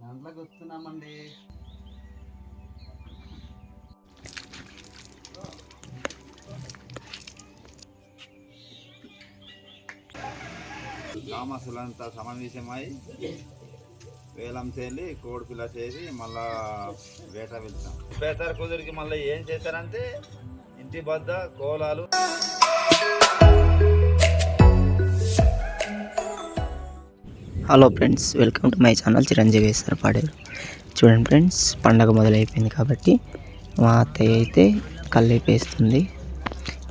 దాంట్లోకి వస్తున్నామండి. గ్రామస్తులంతా సమావేశమై వేలం చేయాలి కోడి పిల్ల చేసి మళ్ళా వేట వెళ్తాం. పేదర కుదురికి మళ్ళీ ఏం చేస్తారంటే ఇంటి వద్ద కోలాలు hello friends welcome to my channel Chiranjeevi sir పాడారు చూడండి ఫ్రెండ్స్ పండగ మొదలైపోయింది కాబట్టి మా అత్తయ్య అయితే కళ్ళైపేస్తుంది.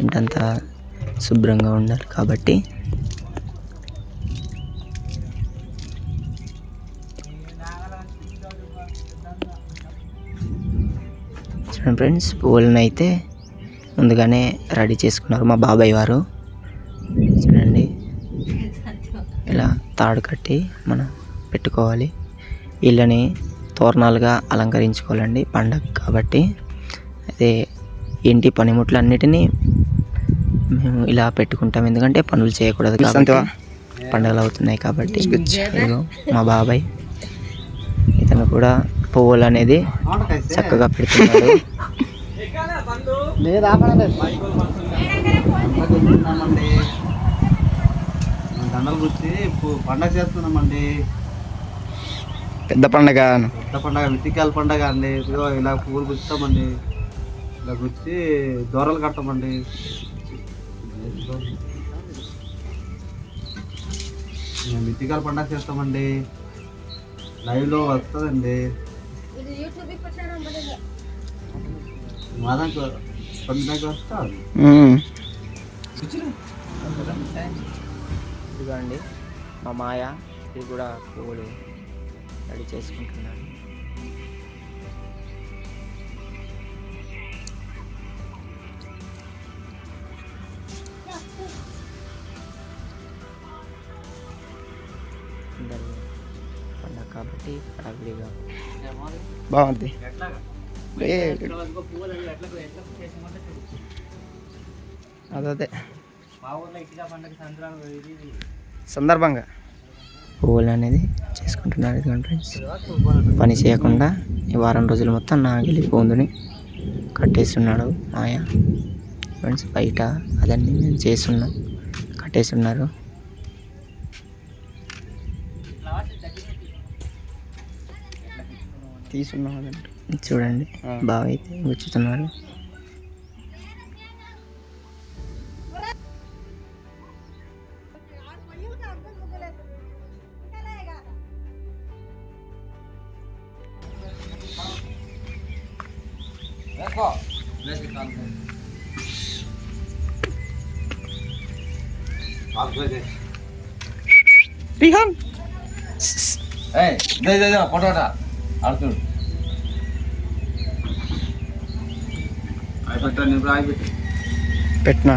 ఇంటంతా శుభ్రంగా ఉండాలి కాబట్టి చూడండి ఫ్రెండ్స్ పువ్వులను అయితే ముందుగానే రెడీ చేసుకున్నారు మా బాబాయ్ వారు చూడండి ఇలా తాడు కట్టి మనం పెట్టుకోవాలి. ఇళ్ళని తోరణాలుగా అలంకరించుకోవాలండి పండగ కాబట్టి. అదే ఇంటి పనిముట్లన్నిటినీ మేము ఇలా పెట్టుకుంటాం. ఎందుకంటే పనులు చేయకూడదు కాబట్టి పండుగలు అవుతున్నాయి కాబట్టి. ఇదిగో మా బాబాయ్ ఇతను కూడా పువ్వులు అనేది చక్కగా పెడుతున్నాడు. లేదా దండలు గుచ్చి పు- పండగ చేస్తున్నామండి. పెద్ద పండగ. పెద్ద పండగ వితికాల పండగ అండి. ఇదిగో ఇలా పువ్వులు గుచ్చుతామండి. ఇలా గుచ్చి దూరాలు మేము వితికాల పండగ చేస్తామండి. లైవ్లో వస్తుందండి. మాదానికి పండుగ వస్తుంది ఇదిగోండి మా మాయ ఇది కూడా పువ్వులు రెడీ చేసుకుంటున్నాడు. అందరూ పండగ కాబట్టి హడావిడిగా బాగుంది. అదే. సందర్భంగా పువ్వులు అనేది చేసుకుంటున్నారు ఇదిగోండి ఫ్రెండ్స్ పని చేయకుండా ఈ వారం రోజులు మొత్తం నాగిలి పోందుని కట్టేస్తున్నాడు మాయ. ఫ్రెండ్స్ బయట అదన్నీ మేము చేస్తున్నాం. కట్టేస్తున్నారు. తీసున్నాం అదంటే. చూడండి బాగా అయితే గుచ్చుతున్నారు. రిహాన్ ఫోటోట ఆడుతుడు అయిపోతాను ఇప్పుడు ఆగిపెట్టి పెట్టినా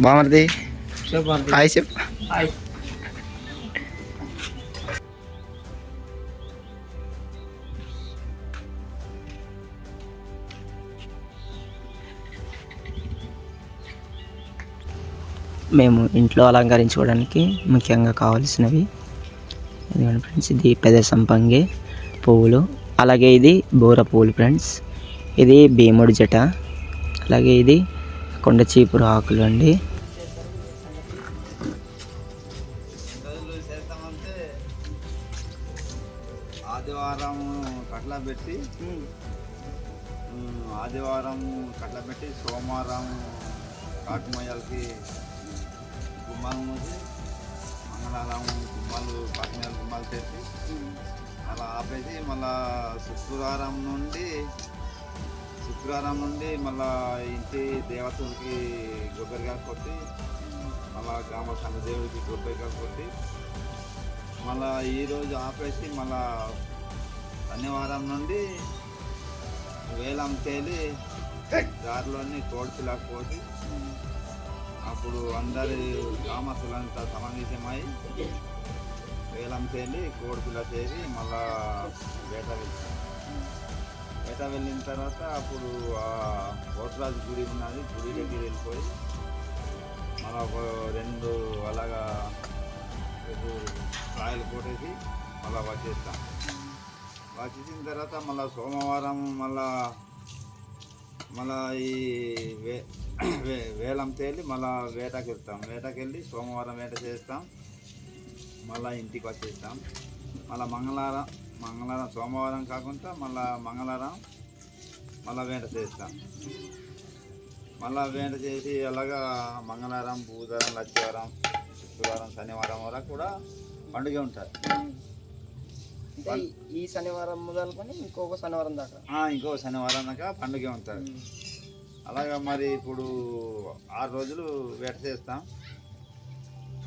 బామర్ది చెప్పాలి హాయ్ చెప్పు మేము ఇంట్లో అలంకరించుకోవడానికి ముఖ్యంగా కావాల్సినవి. ఇదిగోండి ఫ్రెండ్స్ ఇది పెద్ద సంపంగి పువ్వులు. అలాగే ఇది బోర పువ్వులు ఫ్రెండ్స్. ఇది భీముడి జట. అలాగే ఇది కొండ చీపురు ఆకులు అండి. ఆదివారం కట్ల పెట్టి ఆదివారం కట్ల పెట్టి సోమవారం కాటుమయ్యలకి గుమ్మాలు మూసి మంగళవారం గుమ్మాలు పక్కన గుమ్మాలు చేసి అలా ఆపేసి మళ్ళా శుక్రవారం నుండి శుక్రవారం నుండి మళ్ళా ఇంటి దేవతలకి కొబ్బరికాయ కొట్టి మళ్ళా గ్రామ సంఘ దేవుడికి కొబ్బరికాయ కొట్టి మళ్ళా ఈరోజు ఆపేసి మళ్ళా శనివారం నుండి వేలం తేలి దారిలోని కోడిపిల్లకు పోసి అప్పుడు అందరి గ్రామస్తులంతా సమావేశమై వేలం తేలి కోడిపిల్ల చేసి మళ్ళా వేట వెళ్తాం వేట వెళ్ళిన తర్వాత అప్పుడు ఆ కోటరాజు గుడి ఉన్నది గుడి దగ్గర వెళ్ళిపోయి మళ్ళీ ఒక రెండు అలాగా రాయలు కొట్టేసి మళ్ళీ వచ్చేస్తాం. వచ్చేసిన తర్వాత మళ్ళీ సోమవారం మళ్ళా మళ్ళా ఈ వే వే- వేలం తేలి మళ్ళా వేటకి వెళ్తాం. వేటకి వెళ్ళి సోమవారం వేట చేస్తాం. మళ్ళా ఇంటికి వచ్చేస్తాం. మళ్ళా మంగళవారం మంగళవారం సోమవారం కాకుండా మళ్ళా మంగళవారం మళ్ళా వేట చేస్తాం. మళ్ళా వేట చేసి అలాగా మంగళవారం బుధవారం లక్షవారం శుక్రవారం శనివారం వరకు కూడా పండుగ ఉంటుంది ఈ- శనివారం మొదలుకొని ఇంకొక శనివారం దాకా. ఆ, ఇంకో శనివారం దాకా పండుగ ఉంటుంది. అలాగా మరి ఇప్పుడు ఆరు రోజులు వేట చేస్తాం.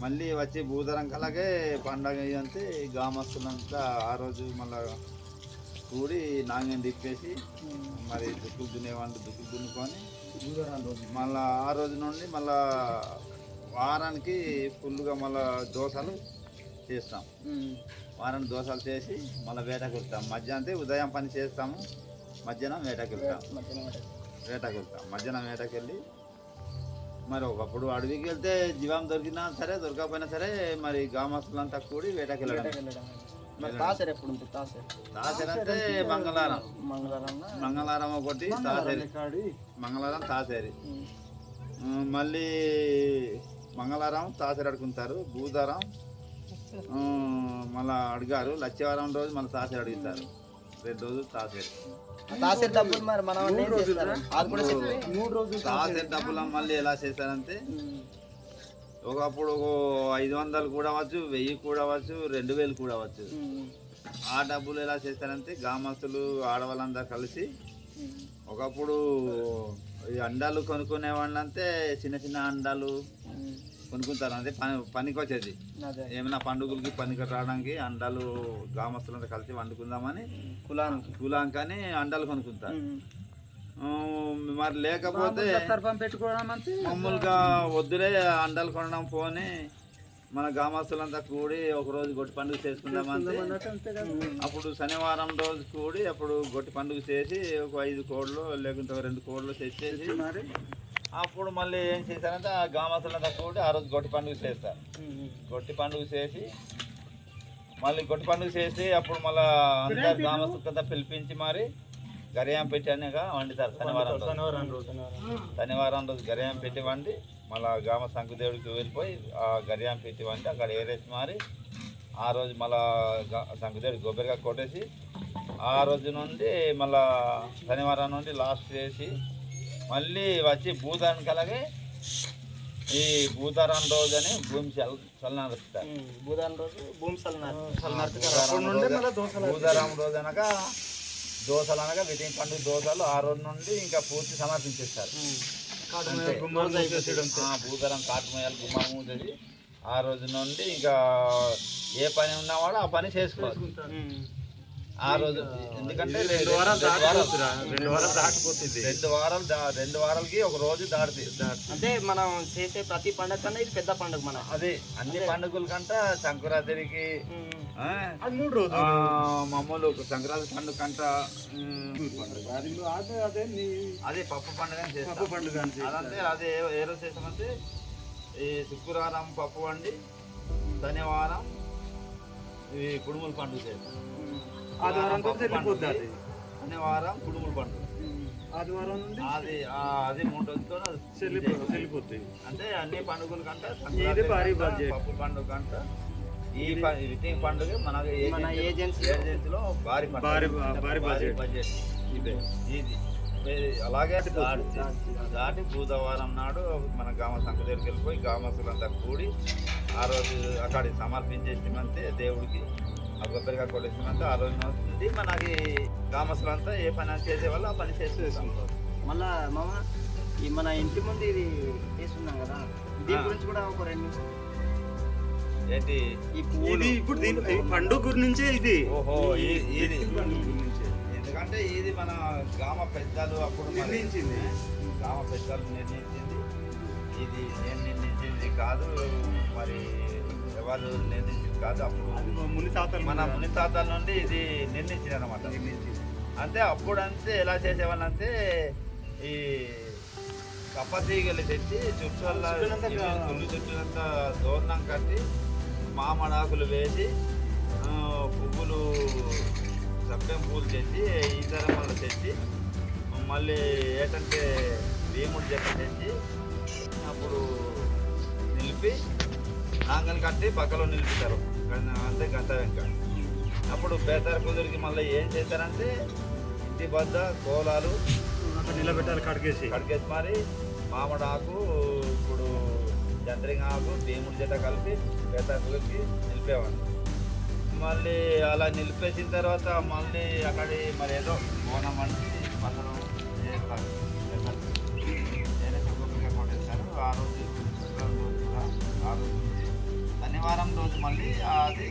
మళ్ళీ వచ్చి భూధరం కలాగే పండగ అంతే గ్రామస్తులంతా ఆ రోజు మళ్ళా కూడి నాణ్యం తిప్పేసి మరి దుక్కులు దున్నేవాళ్ళు దుక్కులు దున్నుకొని మళ్ళా ఆ రోజు నుండి మళ్ళా వారానికి ఫుల్గా మళ్ళా దోశలు చేస్తాం. వారానికి దోశలు చేసి మళ్ళీ వేటకు వెళ్తాం. మధ్యాహ్నం ఉదయం పని చేస్తాము మధ్యాహ్నం వేటకు వెళ్తాం. వేటకు వెళ్తాం. మధ్యాహ్నం వేటకు వెళ్ళి మరి ఒకప్పుడు అడవికి వెళ్తే జీవం దొరికినా సరే దొరకకపోయినా సరే మరి గ్రామస్తులంతా కూడి వేటకి వెళ్ళడం తాసరి ఎప్పుడు ఉంటుంది? తాసరి. తాసేరు అంటే మంగళవారం. మంగళవారం మంగళవారం ఒకటి తాసేరి. మంగళవారం తాసేరి. మళ్ళీ మంగళవారం తాసేరు అడుగుతారు బుధవారం ఉమ్, మళ్ళా అడిగారు లచ్చవారం రోజు మళ్ళీ తాసేరు అడుగుతారు. రెండు రోజులు తాసేరు తాసరి డబ్బులు మరి మనం మూడు రోజులు తాసేరు డబ్బులు మళ్ళీ ఎలా చేశారంటే ఒకప్పుడు ఒక ఐదు వందలు కూడా అవ్వచ్చు వెయ్యి కూడా అవ్వచ్చు రెండు వేలు కూడా అవ్వచ్చు. ఆ డబ్బులు ఎలా చేస్తారంటే గ్రామస్తులు ఆడవాళ్ళందరూ కలిసి ఒకప్పుడు ఈ అండాలు కొనుక్కునే వాళ్ళంటే చిన్న చిన్న అండాలు కొనుక్కుంటారు. అంటే పని పనికి వచ్చేది అదే. ఏమైనా పండుగలకి పనికి రావడానికి అండాలు గ్రామస్తులంతా కలిసి వండుకుందామని కులానికి. కులాంకని అండాలు కొనుక్కుంటారు. మరి లేకపోతే మామూలుగా వద్దులే అండాలు కొనడం పోని మన గ్రామస్తులంతా కూడి ఒక రోజు గొట్టి పండుగ చేసుకుందామంటే అప్పుడు శనివారం రోజు కూడి అప్పుడు గొట్టి పండుగ చేసి ఒక ఐదు కోళ్ళు లేకుంటే ఒక రెండు కోళ్ళు తెచ్చేసి మరి. అప్పుడు మళ్ళీ ఏం చేశారంటే ఆ గ్రామస్తులంతా కూడి ఆ రోజు గొట్టి పండుగ చేస్తారు. గొట్టి పండుగ చేసి మళ్ళీ గొట్టి పండుగ చేసి అప్పుడు మళ్ళీ అందరు గ్రామస్తులంతా పిలిపించి మరి గరియాం పెట్టి అనగా వండుతారు శనివారం రోజు. శనివారం రోజు. శనివారం రోజు గరియాం పెట్టి వండి మళ్ళా గ్రామ శంకుదేవుడికి వెళ్ళిపోయి ఆ గరియాం పెట్టి వండి అక్కడ ఏరేసి మారి ఆ రోజు మళ్ళా గ- శంకుదేవుడి కొబ్బరిగా కొట్టేసి ఆ రోజు నుండి మళ్ళా శనివారం నుండి లాస్ట్ చేసి మళ్ళీ వచ్చి భూతానికి అలాగే ఈ భూతారం రోజు అని భూమి చల్ చల్లనరుస్తారు బుధవారం రోజు భూమి భూతారం రోజు- భూతారం రోజు అనగా దోశలు అనగా వీటి పండుగ దోశలు ఆ రోజు నుండి ఇంకా పూర్తి సమర్పించేస్తారు. భూతరం కాటుమయాలు గుమ్మం ఉంటుంది ఆ రోజు నుండి ఇంకా ఏ పని ఉన్నవాడు ఆ పని చేసుకోవాలి. ఆ రోజు ఎందుకంటే రెండు వారాలు రెండు వారాలు దాటిపోతుంది. రెండు వారాలు దా- రెండు వారాలకి ఒక రోజు దాడుతుంది అంటే మనం చేసే ప్రతి పండుగ కన్నా ఇది పెద్ద పండుగ మన అదే అన్ని పండుగల కంట సంక్రాంతికి మూడు రోజులు. మామూలు ఒక సంక్రాంతి పండుగ కంట అదే అదే నీ అదే పప్పు పండుగ. పప్పు పండుగ. అదంటే అదే ఏ- రోజు చేస్తామంటే ఈ శుక్రవారం పప్పు వండి శనివారం ఈ కుడుముల పండుగ చేస్తాం. ఆదివారం పప్పు రోజు వెళ్ళిపోద్ది పండుగ, అది శనివారం కుడుముల పండుగ. ఆదివారం నుండి అది అది మూడు రోజులతో వెళ్ళిపోతాయి అంటే అన్ని పండుగల కంటే ఇది భారీ. పప్పు పండుగ కంట ఈ పండుగ మన మన ఏజెన్సీ ఏజెన్సీలో భారీ. భారీ భారీ బడ్జెట్ బడ్జెట్ ఇదే ఇది. అలాగే దాటి దాటి బుధవారం నాడు మన గ్రామ సంఘ దగ్గరికి వెళ్ళిపోయి గ్రామస్తులంతా కూడి ఆ రోజు అక్కడికి సమర్పించేసిమంతే దేవుడికి ఆ కొబ్బరిగా కొట్టేసిమంతే ఆ రోజు నుండి మనకి గ్రామస్తులంతా ఏ పని చేసే వాళ్ళు ఆ పని చేసేస్తాం మళ్ళా మామ ఈ మన ఇంటి ముందు ఇది వేస్తున్నాం కదా దీని. గురించి కూడా ఒక రెండు. ఏంటి ఇది ఇప్పుడు దీని పండుగ గురించే ఇది ఓహో ఇది. ఎందుకంటే ఇది మన గ్రామ పెద్దలు అప్పుడు నిర్ణయించింది. గ్రామ పెద్దలు నిర్ణయించింది ఇది నేను నిర్ణయించింది కాదు మరి ఎవరు నిర్ణయించింది కాదు అప్పుడు ముని తాతలు మన ముని తాతల నుండి ఇది నిర్ణయించింది. అనమాట అంటే అప్పుడు అంతే ఎలా చేసేవాళ్ళు అంటే ఈ కప్ప తీగలు తెచ్చి చుట్టూ గుళ్ళు చుట్టూనంతా దూరణం కట్టి మామిడాకులు వేసి పువ్వులు సప్పెం పూలు తెచ్చి ఈతరమ్మలు తెచ్చి మళ్ళీ ఏంటంటే భీముడి చెక్క తెచ్చి అప్పుడు నిలిపి నాంగల్ కట్టి పక్కలో నిలుపుతారు. గంట- అంతే గంట వెంక అప్పుడు బేతారు కుదురికి మళ్ళీ ఏం చేస్తారంటే ఇంటి బద్ద కోలాలు నిలబెట్టాలి కడిగేసి. కడిగేసి మరి మామిడి ఆకు ఇప్పుడు జంత్రింగ్ ఆకు భీముడి జట కలిపి బేతారు కుదురికి నిలిపేవాళ్ళు. మళ్ళీ అలా నిలిపేసిన తర్వాత మళ్ళీ అక్కడి మరి ఏదో బోనం వంటి రోజు మళ్ళీ అది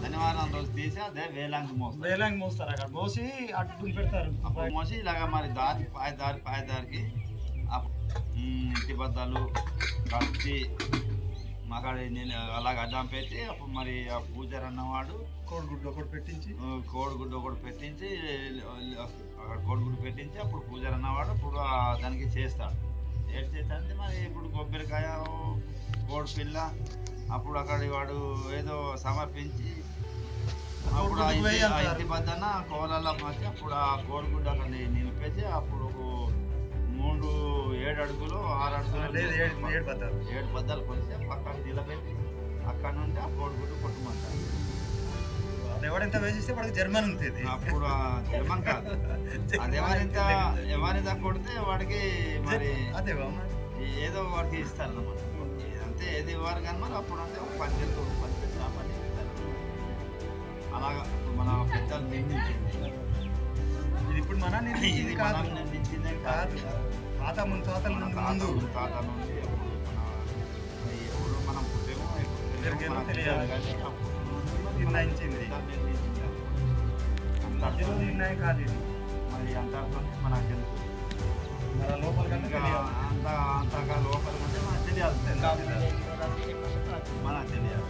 శనివారం రోజు తీసి అదే వేలాంగి మోస్తారు. వేలాంగి మోస్తారు అక్కడ. మోసి అడ్డు పెడతారు. అప్పుడు మోసి ఇలాగ మరి దారి పాయ దారి పాయ దారికి ఇంటి బద్దాలు కట్టి మాకాడ నేను అలాగ అడ్డం పెట్టి అప్పుడు మరి ఆ పూజారి అన్నవాడు కోడిగుడ్డు ఒకటి పెట్టించి. కోడిగుడ్డు ఒకటి పెట్టించి అక్కడ కోడిగుడ్డు పెట్టించి అప్పుడు పూజారి అన్నవాడు ఇప్పుడు దానికి చేస్తాడు. ఏం చేస్తాడంటే మరి ఇప్పుడు కొబ్బరికాయ కోడి పిల్ల. అప్పుడు అక్కడి వాడు ఏదో సమర్పించి అప్పుడు ఇంటి- బద్దన కోలల్లో మార్చి అప్పుడు ఆ కోడిగుడ్డు అక్కడ నిలిపేసి అప్పుడు మూడు ఏడు అడుగులు ఆరు అడుగులు ఏడు పద్దాలు. ఏడు బద్దలు కొలిసి పక్కకు నిలబెట్టి అక్కడ నుండి ఆ కోడిగుడ్డు కొట్టమంటారు. అది ఎవడెంత వేసిస్తే వాడికి జర్మన్ ఉంటుంది. అప్పుడు జర్మన్ కాదు. అది ఎవరింత ఎవరింత కొడితే వాడికి మరి అదే ఏదో వాడికి ఇస్తారు అన్నమాట ఏది ఇవ్వరు కానీ మరి అప్పుడు అంటే ఒక పన్నెండు పన్నెండు ఆ పన్నెండు ఇస్తారు. అలాగా. మన పెద్దలు నిర్మించింది ఇది ఇప్పుడు మన ఇది కాదు. నిర్మించిందే కాదు. తాత ముందు తాతల నుండి తాత ముందు. తాత నుండి ఎప్పుడు మనం పుట్టేమో ఎప్పుడు. తెలియదు. కానీ నిర్ణయించింది. నిర్మించింది మధ్యలో నిర్ణయం కాదు ఇది. మరి అంతటితో మనకు తెలుసు మన లోపల తెలియాలి. అంత అంతగా లోపల అంటే మనకు తెలియాలి మనకు తెలియాలి